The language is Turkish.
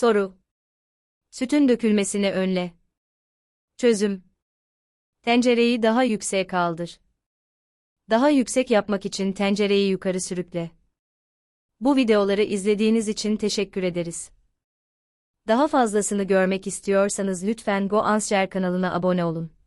Soru. Sütün dökülmesini önle. Çözüm. Tencereyi daha yükseğe kaldır. Daha yüksek yapmak için tencereyi yukarı sürükle. Bu videoları izlediğiniz için teşekkür ederiz. Daha fazlasını görmek istiyorsanız lütfen GoAnsher kanalına abone olun.